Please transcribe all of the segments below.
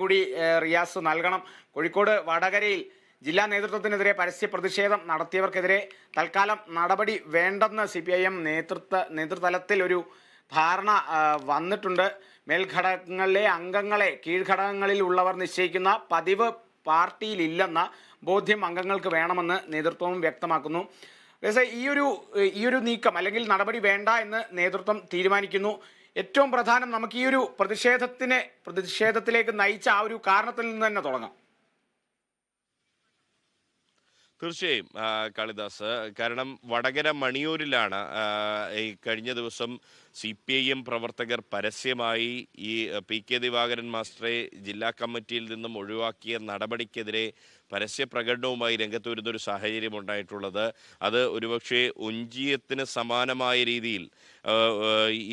കൂടി റിയാസ് നൽകണം. കോഴിക്കോട് വടകരയിൽ ജില്ലാ നേതൃത്വത്തിനെതിരെ പരസ്യ പ്രതിഷേധം നടത്തിയവർക്കെതിരെ തൽക്കാലം നടപടി വേണ്ടെന്ന് സി പി ഐ എം നേതൃത്വ നേതൃതലത്തിൽ ഒരു ധാരണ വന്നിട്ടുണ്ട്. മേൽഘടകങ്ങളിലെ അംഗങ്ങളെ കീഴ്ഘടകങ്ങളിൽ ഉള്ളവർ നിശ്ചയിക്കുന്ന പതിവ് പാർട്ടിയിലില്ലെന്ന ബോധ്യം അംഗങ്ങൾക്ക് വേണമെന്ന് നേതൃത്വവും വ്യക്തമാക്കുന്നു. ഈ ഒരു ഈ ഒരു നീക്കം അല്ലെങ്കിൽ നടപടി വേണ്ട എന്ന് നേതൃത്വം തീരുമാനിക്കുന്നു. ഏറ്റവും പ്രധാനം നമുക്ക് ഈ ഒരു പ്രതിഷേധത്തിനെ പ്രതിഷേധത്തിലേക്ക് നയിച്ച ആ ഒരു കാരണത്തിൽ നിന്ന് തന്നെ തുടങ്ങാം. തീർച്ചയായും കാളിദാസ്. കാരണം വടകര മണിയൂരിലാണ് ഈ കഴിഞ്ഞ ദിവസം സി പി ഐ എം പ്രവർത്തകർ പരസ്യമായി ഈ പി കെ ദിവാകരൻ മാസ്റ്ററെ ജില്ലാ കമ്മിറ്റിയിൽ നിന്നും ഒഴിവാക്കിയ നടപടിക്കെതിരെ പരസ്യ പ്രകടനവുമായി രംഗത്ത് വരുന്നൊരു സാഹചര്യം ഉണ്ടായിട്ടുള്ളത്. അത് ഒരുപക്ഷെ ഒഞ്ചിയത്തിന് സമാനമായ രീതിയിൽ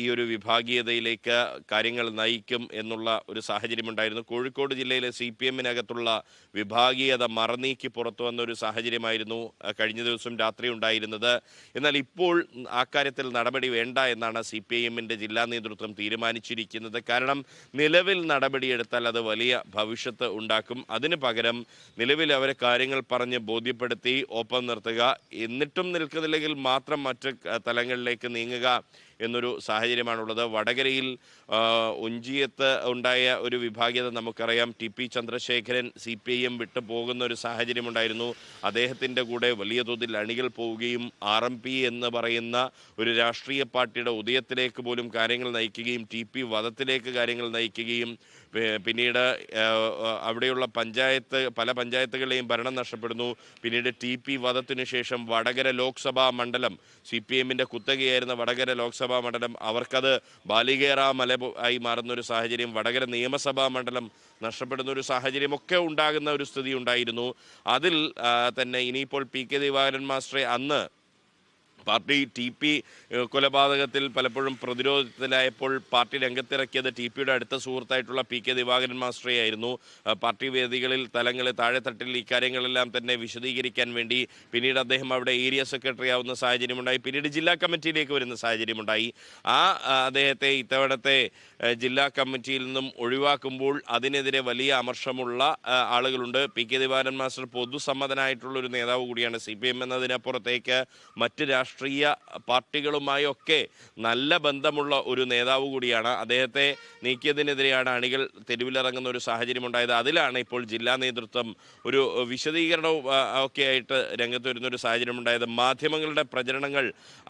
ഈ ഒരു വിഭാഗീയതയിലേക്ക് കാര്യങ്ങൾ നയിക്കും എന്നുള്ള ഒരു സാഹചര്യം ഉണ്ടായിരുന്നു കോഴിക്കോട് ജില്ലയിലെ സി പി എമ്മിനകത്തുള്ള വിഭാഗീയത മറനീക്കി പുറത്തു വന്ന ഒരു സാഹചര്യമായിരുന്നു കഴിഞ്ഞ ദിവസം രാത്രി ഉണ്ടായിരുന്നത്. എന്നാൽ ഇപ്പോൾ ആ കാര്യത്തിൽ നടപടി വേണ്ട എന്നാണ് സി പി എമ്മിന്റെ ജില്ലാ നേതൃത്വം തീരുമാനിച്ചിരിക്കുന്നത്. കാരണം നിലവിൽ നടപടിയെടുത്താൽ അത് വലിയ ഭവിഷ്യത്ത് ഉണ്ടാക്കും. അതിന് പകരം നിലവിൽ അവരെ കാര്യങ്ങൾ പറഞ്ഞ് ബോധ്യപ്പെടുത്തി ഒപ്പം നിർത്തുക. എന്നിട്ടും നിൽക്കുന്നില്ലെങ്കിൽ മാത്രം മറ്റ് തലങ്ങളിലേക്ക് നീങ്ങുക. എന്നൊരു സാഹചര്യമാണുള്ളത്. വടകരയിൽ ഒഞ്ചിയത്ത് ഉണ്ടായ ഒരു വിഭാഗീയത നമുക്കറിയാം. T P Chandrasekharan C P I M വിട്ടു പോകുന്ന ഒരു സാഹചര്യമുണ്ടായിരുന്നു. അദ്ദേഹത്തിന്റെ കൂടെ വലിയ തോതിൽ അണികൾ പോവുകയും ആർ എം പി എന്ന് പറയുന്ന ഒരു രാഷ്ട്രീയ പാർട്ടിയുടെ ഉദയത്തിലേക്ക് പോലും കാര്യങ്ങൾ നയിക്കുകയും ടി പി വധത്തിലേക്ക് കാര്യങ്ങൾ നയിക്കുകയും പിന്നീട് അവിടെയുള്ള പഞ്ചായത്ത് പല പഞ്ചായത്തുകളെയും ഭരണം നഷ്ടപ്പെടുന്നു. പിന്നീട് ടി പി വധത്തിനു ശേഷം വടകര ലോക്സഭാ മണ്ഡലം സി പി എമ്മിന്റെ കുത്തകയായിരുന്ന വടകര ലോക്സഭാ മണ്ഡലം അവർക്കത് ബാലികേറ മല ആയി മാറുന്ന ഒരു സാഹചര്യം വടകര നിയമസഭാ മണ്ഡലം നഷ്ടപ്പെടുന്ന ഒരു സാഹചര്യമൊക്കെ ഉണ്ടാകുന്ന ഒരു സ്ഥിതി ഉണ്ടായിരുന്നു. അതിൽ തന്നെ ഇനിയിപ്പോൾ പി കെ ദിവാകരൻ മാസ്റ്ററെ അന്ന് പാർട്ടി ടി പി കൊലപാതകത്തിൽ പലപ്പോഴും പ്രതിരോധത്തിലായപ്പോൾ പാർട്ടി രംഗത്തിറക്കിയത് ടി പിയുടെ അടുത്ത സുഹൃത്തായിട്ടുള്ള പി കെ ദിവാകരൻ മാസ്റ്ററെ ആയിരുന്നു. പാർട്ടി വേദികളിൽ തലങ്ങളിൽ താഴെത്തട്ടിൽ ഇക്കാര്യങ്ങളെല്ലാം തന്നെ വിശദീകരിക്കാൻ വേണ്ടി പിന്നീട് അദ്ദേഹം അവിടെ ഏരിയ സെക്രട്ടറി ആവുന്ന സാഹചര്യമുണ്ടായി. പിന്നീട് ജില്ലാ കമ്മിറ്റിയിലേക്ക് വരുന്ന സാഹചര്യമുണ്ടായി. ആ, അദ്ദേഹത്തെ ഇത്തവണത്തെ ജില്ലാ കമ്മിറ്റിയിൽ നിന്നും ഒഴിവാക്കുമ്പോൾ അതിനെതിരെ വലിയ അമർഷമുള്ള ആളുകളുണ്ട്. പി കെ ദിവാകരൻ മാസ്റ്റർ പൊതുസമ്മതനായിട്ടുള്ള ഒരു നേതാവ് കൂടിയാണ് സി പി എം എന്നതിനപ്പുറത്തേക്ക് മറ്റ് രാഷ്ട്രീയ പാർട്ടികളുമായൊക്കെ നല്ല ബന്ധമുള്ള ഒരു നേതാവ് കൂടിയാണ്. അദ്ദേഹത്തെ നീക്കിയതിനെതിരെയാണ് അണികൾ തെരുവിലിറങ്ങുന്ന ഒരു സാഹചര്യം ഉണ്ടായത് അതിലാണ് ഇപ്പോൾ ജില്ലാ നേതൃത്വം ഒരു വിശദീകരണവും ഒക്കെ ആയിട്ട് രംഗത്ത് വരുന്ന ഒരു സാഹചര്യം ഉണ്ടായത് മാധ്യമങ്ങളുടെ പ്രചരണങ്ങൾ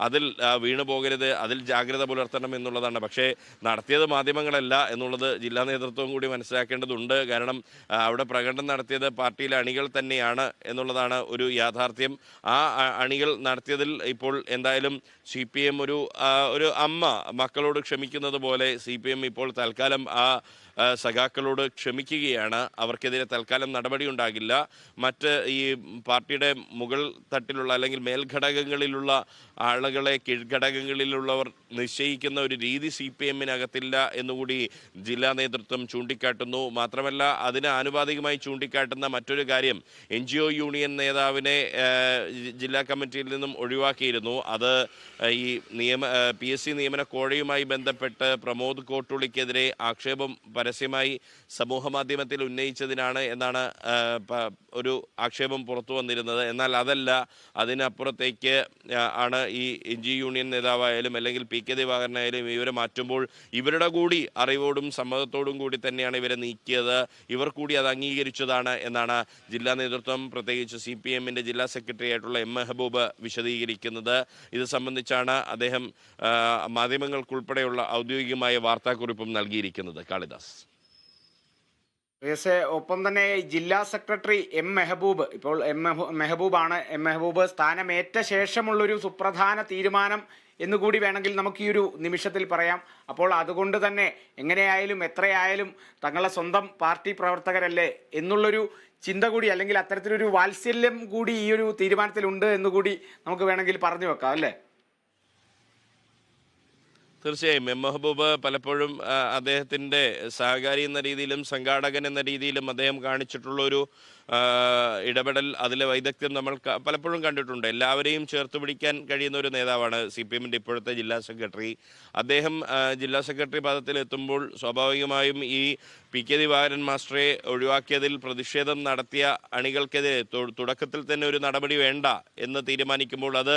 അതിൽ വീണു പോകരുത് അതിൽ ജാഗ്രത പുലർത്തണം എന്നുള്ളതാണ്. പക്ഷേ നടത്തിയത് മാധ്യമങ്ങളല്ല എന്നുള്ളത് ജില്ലാ നേതൃത്വം കൂടി മനസ്സിലാക്കേണ്ടതുണ്ട്. കാരണം അവിടെ പ്രകടനം നടത്തിയത് പാർട്ടിയിലെ അണികൾ തന്നെയാണ് എന്നുള്ളതാണ് ഒരു യാഥാർത്ഥ്യം. ആ അണികൾ നടത്തിയതിൽ ഇപ്പോൾ എന്തായാലും സി പി എം ഒരു ഒരു അമ്മ മക്കളോട് ക്ഷമിക്കുന്നത് പോലെ സി പി എം ഇപ്പോൾ തൽക്കാലം ആ സഖാക്കളോട് ക്ഷമിക്കുകയാണ്. അവർക്കെതിരെ തൽക്കാലം നടപടി ഉണ്ടാകില്ല. മറ്റ് ഈ പാർട്ടിയുടെ മുകൾ തട്ടിലുള്ള അല്ലെങ്കിൽ മേൽഘടകങ്ങളിലുള്ള ആളുകളെ കീഴ്ഘടകങ്ങളിലുള്ളവർ നിശ്ചയിക്കുന്ന ഒരു രീതി സി പി എമ്മിനകത്തില്ല എന്നുകൂടി ജില്ലാ നേതൃത്വം ചൂണ്ടിക്കാട്ടുന്നു. മാത്രമല്ല അതിന് ആനുപാതികമായി ചൂണ്ടിക്കാട്ടുന്ന മറ്റൊരു കാര്യം എൻ യൂണിയൻ നേതാവിനെ ജില്ലാ കമ്മിറ്റിയിൽ നിന്നും ഒഴിവാക്കിയിരുന്നു. അത് ആ, ഈ നിയമ പി എസ് സി നിയമന കോഴയുമായി ബന്ധപ്പെട്ട് പ്രമോദ് കോട്ടുളിക്കെതിരെ ആക്ഷേപം പരസ്യമായി സമൂഹ മാധ്യമത്തിൽ ഉന്നയിച്ചതിനാണ് എന്നാണ് ഒരു ആക്ഷേപം പുറത്തു വന്നിരുന്നത്. എന്നാൽ അതല്ല അതിനപ്പുറത്തേക്ക് ആണ് ഈ ജി യൂണിയൻ നേതാവായാലും അല്ലെങ്കിൽ പി കെ ദിവാകരനായാലും ഇവരെ മാറ്റുമ്പോൾ ഇവരുടെ കൂടി അറിവോടും സമ്മതത്തോടും കൂടി തന്നെയാണ് ഇവരെ നീക്കിയത്. ഇവർ കൂടി അത് അംഗീകരിച്ചതാണ് എന്നാണ് ജില്ലാ നേതൃത്വം പ്രത്യേകിച്ച് സി പി എമ്മിന്റെ ജില്ലാ സെക്രട്ടറി ആയിട്ടുള്ള എം മെഹബൂബ് വിശദീകരിക്കുന്നത്. ഇത് സംബന്ധിച്ചാണ് അദ്ദേഹം മാധ്യമങ്ങൾക്കുൾപ്പെടെയുള്ള ഔദ്യോഗികമായ വാർത്താക്കുറിപ്പും നൽകിയിരിക്കുന്നത്. കാളിദാസ്. ഒപ്പം തന്നെ ജില്ലാ സെക്രട്ടറി എം മെഹബൂബ്. ഇപ്പോൾ എം മെഹബൂ- മെഹബൂബാണ് എം മെഹബൂബ് സ്ഥാനമേറ്റ ശേഷമുള്ളൊരു സുപ്രധാന തീരുമാനം എന്നുകൂടി വേണമെങ്കിൽ നമുക്ക് ഈ ഒരു നിമിഷത്തിൽ പറയാം. അപ്പോൾ അതുകൊണ്ട് തന്നെ എങ്ങനെയായാലും എത്രയായാലും തങ്ങളെ സ്വന്തം പാർട്ടി പ്രവർത്തകരല്ലേ എന്നുള്ളൊരു ചിന്ത കൂടി അല്ലെങ്കിൽ അത്തരത്തിലൊരു വാത്സല്യം കൂടി ഈ ഒരു തീരുമാനത്തിലുണ്ട് എന്നുകൂടി നമുക്ക് വേണമെങ്കിൽ പറഞ്ഞു വെക്കാം അല്ലേ? തീർച്ചയായും. എം. മെഹബൂബ് പലപ്പോഴും അദ്ദേഹത്തിന്റെ സഹകാരി എന്ന രീതിയിലും സംഘാടകൻ എന്ന രീതിയിലും അദ്ദേഹം കാണിച്ചിട്ടുള്ള ഒരു ഇടപെടൽ അതിലെ വൈദഗ്ധ്യം നമ്മൾ പലപ്പോഴും കണ്ടിട്ടുണ്ട്. എല്ലാവരെയും ചേർത്ത് പിടിക്കാൻ കഴിയുന്ന ഒരു നേതാവാണ് സി പി എമ്മിന്റെ ഇപ്പോഴത്തെ ജില്ലാ സെക്രട്ടറി. അദ്ദേഹം ജില്ലാ സെക്രട്ടറി പദത്തിൽ എത്തുമ്പോൾ സ്വാഭാവികമായും ഈ പി. കെ. ദിവാകരൻ മാസ്റ്ററെ ഒഴിവാക്കിയതിൽ പ്രതിഷേധം നടത്തിയ അണികൾക്കെതിരെ തുടക്കത്തിൽ തന്നെ ഒരു നടപടി വേണ്ട എന്ന് തീരുമാനിക്കുമ്പോൾ അത്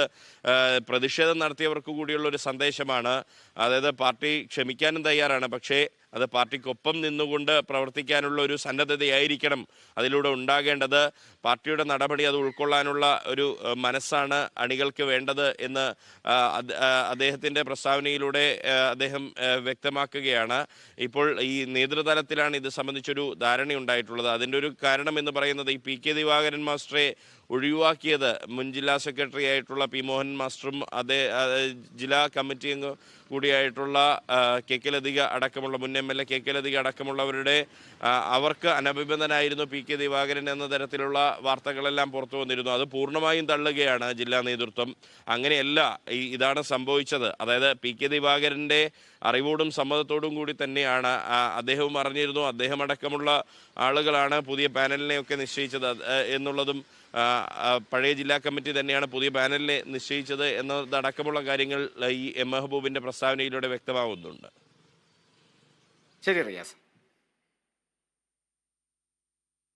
പ്രതിഷേധം നടത്തിയവർക്ക് കൂടിയുള്ള ഒരു സന്ദേശമാണ്. അതായത് പാർട്ടി ക്ഷമിക്കാനും തയ്യാറാണ്. പക്ഷേ അത് പാർട്ടിക്കൊപ്പം നിന്നുകൊണ്ട് പ്രവർത്തിക്കാനുള്ള ഒരു സന്നദ്ധതയായിരിക്കണം അതിലൂടെ ഉണ്ടാകേണ്ടത്. പാർട്ടിയുടെ നടപടി അത് ഉൾക്കൊള്ളാനുള്ള ഒരു മനസ്സാണ് അണികൾക്ക് വേണ്ടത് എന്ന് അദ്ദേഹത്തിന്റെ പ്രസ്താവനയിലൂടെ അദ്ദേഹം വ്യക്തമാക്കുകയാണ്. ഇപ്പോൾ ഈ നേതൃതലത്തിലാണ് ഇത് സംബന്ധിച്ചൊരു ധാരണയുണ്ടായിട്ടുള്ളത് അതിന്റെ ഒരു കാരണം എന്ന് പറയുന്നത് ഈ പി കെ ദിവാകരൻ മാസ്റ്ററെ ഒഴിവാക്കിയത്. മുൻ ജില്ലാ സെക്രട്ടറി ആയിട്ടുള്ള പി മോഹൻ മാസ്റ്ററും അതേ ജില്ലാ കമ്മിറ്റി അംഗം കൂടിയായിട്ടുള്ള കെ കെ ലതിക അടക്കമുള്ള മുൻ M L A K K Lathika അടക്കമുള്ളവരുടെ അവർക്ക് അനഭിബന്ധനായിരുന്നു പി കെ ദിവാകരൻ എന്ന തരത്തിലുള്ള വാർത്തകളെല്ലാം പുറത്തു വന്നിരുന്നു. അത് പൂർണമായും തള്ളുകയാണ് ജില്ലാ നേതൃത്വം. അങ്ങനെയല്ല ഇതാണ് സംഭവിച്ചത്. അതായത് പി കെ ദിവാകരന്റെ അറിവോടും സമ്മതത്തോടും കൂടി തന്നെയാണ് അദ്ദേഹവും അറിഞ്ഞിരുന്നു. അദ്ദേഹം അടക്കമുള്ള ആളുകളാണ് പുതിയ പാനലിനെയൊക്കെ നിശ്ചയിച്ചത് എന്നുള്ളതും പഴയ ജില്ലാ കമ്മിറ്റി തന്നെയാണ് പുതിയ പാനലിനെ നിശ്ചയിച്ചത് എന്നതടക്കമുള്ള കാര്യങ്ങൾ ഈ എം. മെഹബൂബിന്റെ പ്രസ്താവനയിലൂടെ വ്യക്തമാവുന്നുണ്ട്. ശരി റിയാസ്.